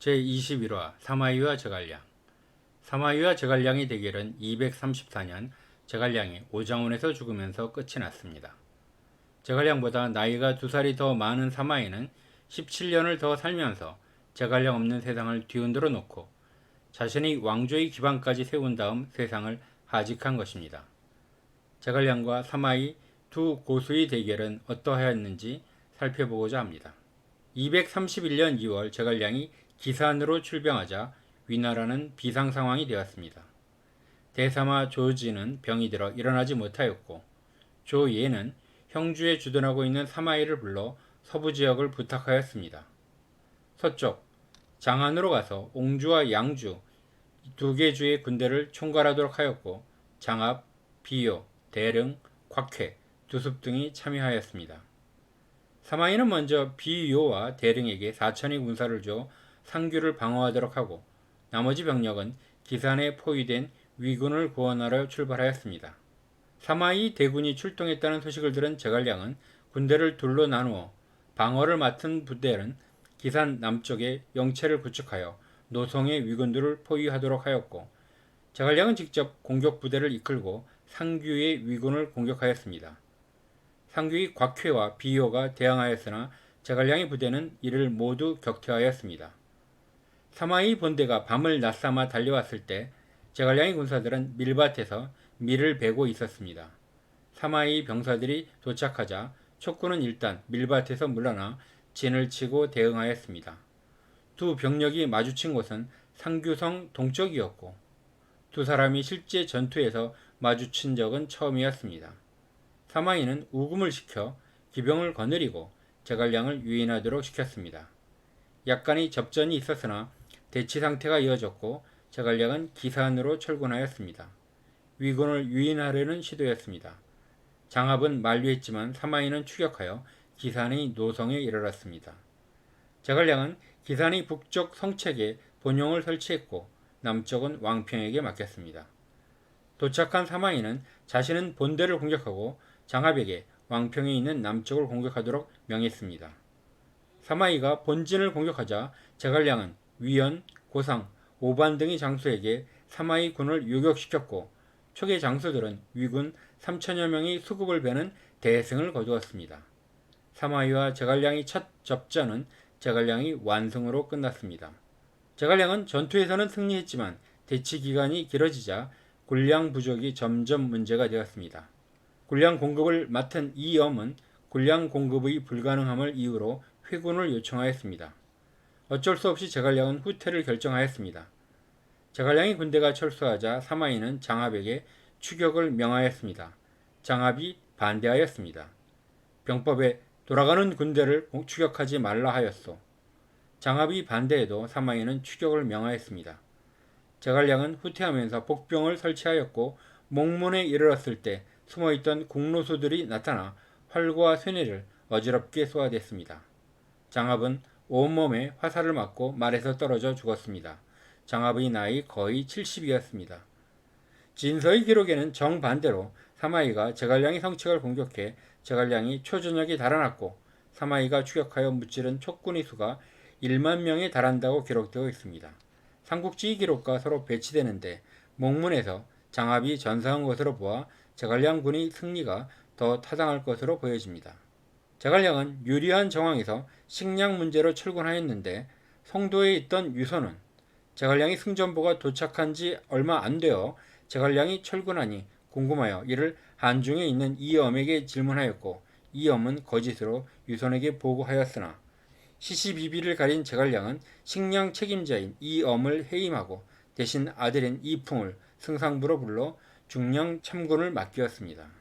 제21화 사마이와 제갈량 사마이와 제갈량의 대결은 234년 제갈량이 오장원에서 죽으면서 끝이 났습니다. 제갈량보다 나이가 두 살이 더 많은 사마이는 17년을 더 살면서 제갈량 없는 세상을 뒤흔들어 놓고 자신의 왕조의 기반까지 세운 다음 세상을 하직한 것입니다. 제갈량과 사마이 두 고수의 대결은 어떠하였는지 살펴보고자 합니다. 231년 2월 제갈량이 기산으로 출병하자 위나라는 비상 상황이 되었습니다. 대사마 조지는 병이 들어 일어나지 못하였고 조예는 형주에 주둔하고 있는 사마이를 불러 서부 지역을 부탁하였습니다. 서쪽 장안으로 가서 옹주와 양주 두 개 주의 군대를 총괄하도록 하였고 장압, 비요, 대릉, 곽회, 두습 등이 참여하였습니다. 사마이는 먼저 비요와 대릉에게 4천의 군사를 줘 상규를 방어하도록 하고 나머지 병력은 기산에 포위된 위군을 구원하러 출발하였습니다. 사마이 대군이 출동했다는 소식을 들은 제갈량은 군대를 둘로 나누어 방어를 맡은 부대는 기산 남쪽에 영체를 구축하여 노성의 위군들을 포위하도록 하였고 제갈량은 직접 공격 부대를 이끌고 상규의 위군을 공격하였습니다. 상규의 곽회와 비요가 대항하였으나 제갈량의 부대는 이를 모두 격퇴하였습니다. 사마이 본대가 밤을 낮삼아 달려왔을 때 제갈량의 군사들은 밀밭에서 밀을 베고 있었습니다. 사마이 병사들이 도착하자 촉구는 일단 밀밭에서 물러나 진을 치고 대응하였습니다. 두 병력이 마주친 곳은 상규성 동쪽이었고 두 사람이 실제 전투에서 마주친 적은 처음이었습니다. 사마이는 우금을 시켜 기병을 거느리고 제갈량을 유인하도록 시켰습니다. 약간의 접전이 있었으나 대치 상태가 이어졌고 제갈량은 기산으로 철군하였습니다. 위군을 유인하려는 시도였습니다. 장압은 만류했지만 사마이는 추격하여 기산의 노성에 이르렀습니다. 제갈량은 기산의 북쪽 성책에 본용을 설치했고 남쪽은 왕평에게 맡겼습니다. 도착한 사마이는 자신은 본대를 공격하고 장압에게 왕평에 있는 남쪽을 공격하도록 명했습니다. 사마이가 본진을 공격하자 제갈량은 위연, 고상, 오반 등의 장수에게 사마이 군을 요격시켰고 초계 장수들은 위군 3천여 명이 수급을 베는 대승을 거두었습니다. 사마이와 제갈량의 첫 접전은 제갈량이 완승으로 끝났습니다. 제갈량은 전투에서는 승리했지만 대치 기간이 길어지자 군량 부족이 점점 문제가 되었습니다. 군량 공급을 맡은 이엄은 군량 공급의 불가능함을 이유로 회군을 요청하였습니다. 어쩔 수 없이 제갈량은 후퇴를 결정하였습니다. 제갈량의 군대가 철수하자 사마이는 장압에게 추격을 명하였습니다. 장압이 반대하였습니다. 병법에 돌아가는 군대를 추격하지 말라 하였소. 장압이 반대해도 사마이는 추격을 명하였습니다. 제갈량은 후퇴하면서 복병을 설치하였고 목문에 이르렀을 때 숨어있던 국로수들이 나타나 활과 쇠뇌를 어지럽게 쏘아댔습니다. 장압은 온몸에 화살을 맞고 말에서 떨어져 죽었습니다. 장압의 나이 거의 70이었습니다. 진서의 기록에는 정반대로 사마이가 제갈량의 성책을 공격해 제갈량이 초저녁에 달아났고 사마이가 추격하여 무찌른 촉군의 수가 1만 명에 달한다고 기록되어 있습니다. 삼국지의 기록과 서로 배치되는데 목문에서 장압이 전사한 것으로 보아 제갈량 군의 승리가 더 타당할 것으로 보여집니다. 제갈량은 유리한 정황에서 식량 문제로 출근하였는데 성도에 있던 유선은 제갈량이 승전보가 도착한 지 얼마 안 되어 제갈량이 철군하니 궁금하여 이를 한중에 있는 이엄에게 질문하였고 이엄은 거짓으로 유선에게 보고하였으나 시시비비를 가린 제갈량은 식량 책임자인 이엄을 해임하고 대신 아들인 이풍을 승상부로 불러 중량 참군을 맡겼습니다.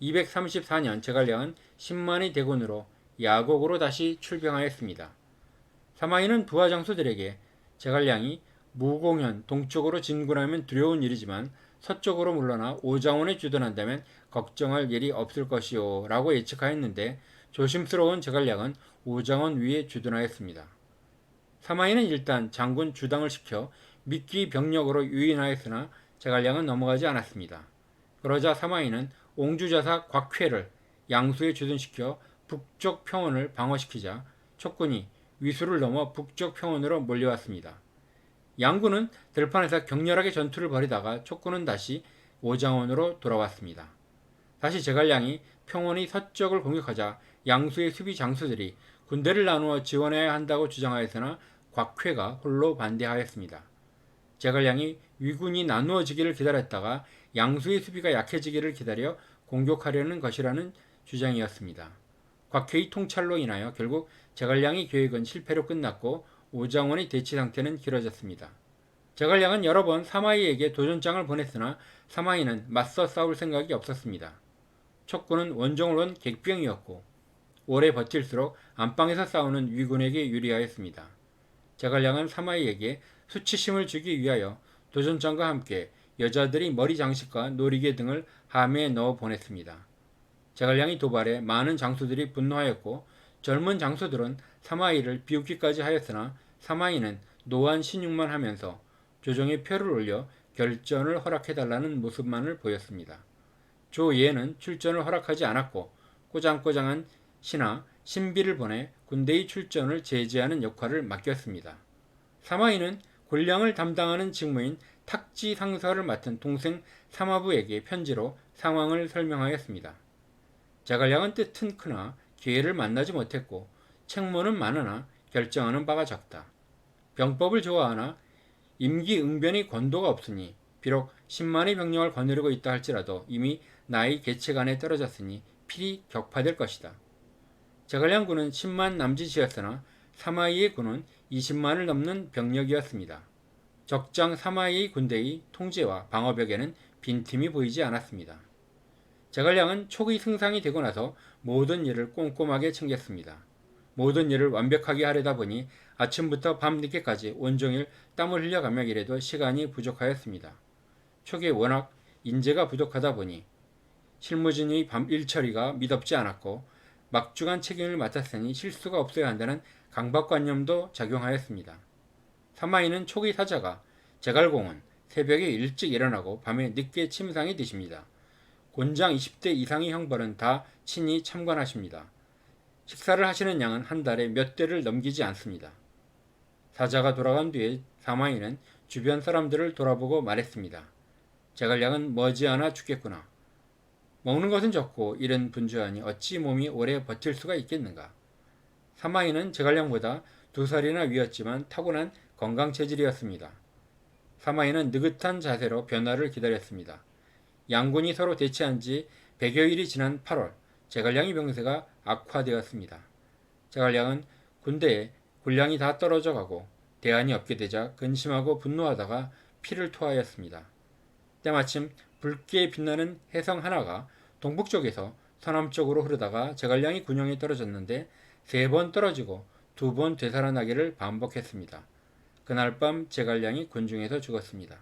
234년 제갈량은 10만의 대군으로 야곡으로 다시 출병하였습니다. 사마이는 부하 장수들에게 제갈량이 무공현 동쪽으로 진군하면 두려운 일이지만 서쪽으로 물러나 오장원에 주둔한다면 걱정할 일이 없을 것이요 라고 예측하였는데 조심스러운 제갈량은 오장원 위에 주둔하였습니다. 사마이는 일단 장군 주당을 시켜 미끼 병력으로 유인하였으나 제갈량은 넘어가지 않았습니다. 그러자 사마이는 옹주자사 곽회를 양수에 주둔시켜 북쪽 평원을 방어시키자 촉군이 위수를 넘어 북쪽 평원으로 몰려왔습니다. 양군은 들판에서 격렬하게 전투를 벌이다가 촉구는 다시 오장원으로 돌아왔습니다. 다시 제갈량이 평원이 서쪽을 공격하자 양수의 수비 장수들이 군대를 나누어 지원해야 한다고 주장하였으나 곽회가 홀로 반대하였습니다. 제갈량이 위군이 나누어지기를 기다렸다가 양수의 수비가 약해지기를 기다려 공격하려는 것이라는 주장이었습니다. 곽회의 통찰로 인하여 결국 제갈량의 계획은 실패로 끝났고 오장원의 대치 상태는 길어졌습니다. 제갈량은 여러 번 사마이에게 도전장을 보냈으나 사마이는 맞서 싸울 생각이 없었습니다. 촉구는 원정으론 객병이었고 오래 버틸수록 안방에서 싸우는 위군에게 유리하였습니다. 제갈량은 사마이에게 수치심을 주기 위하여 도전장과 함께 여자들이 머리 장식과 놀이개 등을 함에 넣어 보냈습니다. 제갈량이 도발에 많은 장수들이 분노하였고 젊은 장수들은 사마이를 비웃기까지 하였으나 사마이는 노안 신용만 하면서 조정의 표를 올려 결전을 허락해달라는 모습만을 보였습니다. 조예는 출전을 허락하지 않았고 꼬장꼬장한 신하 신비를 보내 군대의 출전을 제지하는 역할을 맡겼습니다. 사마이는 군량을 담당하는 직무인 탁지 상사를 맡은 동생 사마부에게 편지로 상황을 설명하였습니다. 자갈량은 뜻은 크나 기회를 만나지 못했고 책무는 많으나 결정하는 바가 적다. 병법을 좋아하나 임기응변의 권도가 없으니 비록 10만의 병력을 거느리고 있다 할지라도 이미 나이 계책안에 떨어졌으니 필히 격파될 것이다. 제갈량군은 10만 남짓이었으나 사마이의 군은 20만을 넘는 병력이었습니다. 적장 사마이의 군대의 통제와 방어벽에는 빈틈이 보이지 않았습니다. 제갈량은 초기 승상이 되고 나서 모든 일을 꼼꼼하게 챙겼습니다. 모든 일을 완벽하게 하려다 보니 아침부터 밤늦게까지 온종일 땀을 흘려가며 일해도 시간이 부족하였습니다. 초기에 워낙 인재가 부족하다 보니 실무진의 밤 일처리가 미덥지 않았고 막중한 책임을 맡았으니 실수가 없어야 한다는 강박관념도 작용하였습니다. 사마이는 초기 사자가 제갈공은 새벽에 일찍 일어나고 밤에 늦게 침상에 드십니다. 곤장 20대 이상의 형벌은 다 친히 참관하십니다. 식사를 하시는 양은 한 달에 몇 대를 넘기지 않습니다. 사자가 돌아간 뒤에 사마이는 주변 사람들을 돌아보고 말했습니다. 제갈량은 머지않아 죽겠구나. 먹는 것은 적고 일은 분주하니 어찌 몸이 오래 버틸 수가 있겠는가. 사마이는 제갈량보다 두 살이나 위였지만 타고난 건강 체질이었습니다. 사마이는 느긋한 자세로 변화를 기다렸습니다. 양군이 서로 대치한 지 100여일이 지난 8월 제갈량의 병세가 악화되었습니다. 제갈량은 군대에 군량이 다 떨어져 가고 대안이 없게 되자 근심하고 분노하다가 피를 토하였습니다. 때마침 붉게 빛나는 해성 하나가 동북쪽에서 서남쪽으로 흐르다가 제갈량이 군용에 떨어졌는데 세 번 떨어지고 두 번 되살아나기를 반복했습니다. 그날 밤 제갈량이 군중에서 죽었습니다.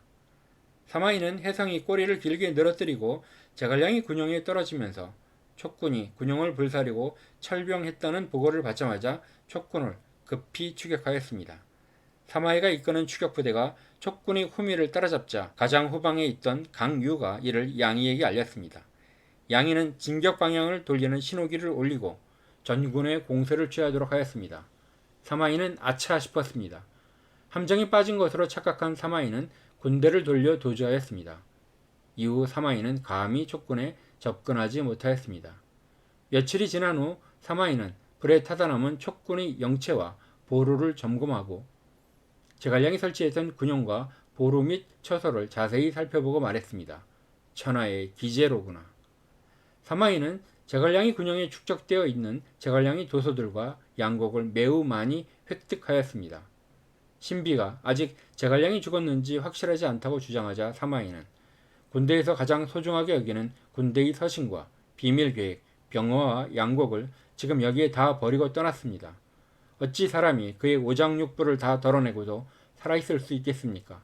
사마이는 해성이 꼬리를 길게 늘어뜨리고 제갈량이 군용에 떨어지면서 촉군이 군용을 불사르고 철병했다는 보고를 받자마자 촉군을 급히 추격하였습니다. 사마이가 이끄는 추격부대가 촉군의 후미를 따라잡자 가장 후방에 있던 강유가 이를 양이에게 알렸습니다. 양이는 진격 방향을 돌리는 신호기를 올리고 전군의 공세를 취하도록 하였습니다. 사마이는 아차 싶었습니다. 함정이 빠진 것으로 착각한 사마이는 군대를 돌려 도주하였습니다. 이후 사마이는 감히 촉군에 접근하지 못하였습니다. 며칠이 지난 후 사마이는 불에 타다 남은 촉군의 영체와 보루를 점검하고 제갈량이 설치했던 군용과 보루 및 처소를 자세히 살펴보고 말했습니다. 천하의 기재로구나. 사마이는 제갈량이 군용에 축적되어 있는 제갈량의 도서들과 양곡을 매우 많이 획득하였습니다. 신비가 아직 제갈량이 죽었는지 확실하지 않다고 주장하자 사마이는 군대에서 가장 소중하게 여기는 군대의 서신과 비밀 계획, 병어와 양곡을 지금 여기에 다 버리고 떠났습니다. 어찌 사람이 그의 오장육부를 다 덜어내고도 살아있을 수 있겠습니까?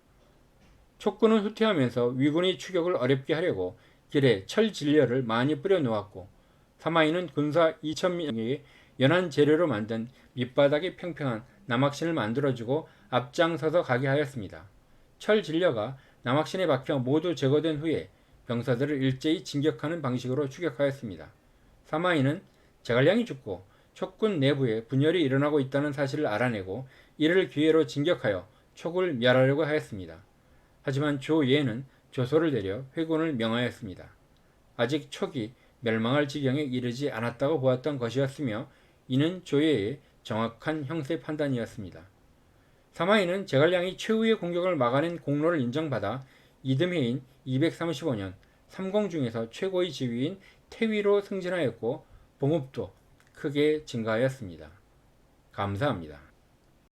촉군은 후퇴하면서 위군의 추격을 어렵게 하려고 길에 철 진려를 많이 뿌려 놓았고 사마이는 군사 2천명에게 연한 재료로 만든 밑바닥이 평평한 남학신을 만들어주고 앞장서서 가게 하였습니다. 철 진려가 남학신에 박혀 모두 제거된 후에 병사들을 일제히 진격하는 방식으로 추격하였습니다. 사마이는 제갈량이 죽고 촉군 내부에 분열이 일어나고 있다는 사실을 알아내고 이를 기회로 진격하여 촉을 멸하려고 하였습니다. 하지만 조예는 조소를 내려 회군을 명하였습니다. 아직 촉이 멸망할 지경에 이르지 않았다고 보았던 것이었으며 이는 조예의 정확한 형세 판단이었습니다. 사마이는 제갈량이 최후의 공격을 막아낸 공로를 인정받아 이듬해인 235년 삼공 중에서 최고의 지위인 태위로 승진하였고 봉업도 크게 증가하였습니다. 감사합니다.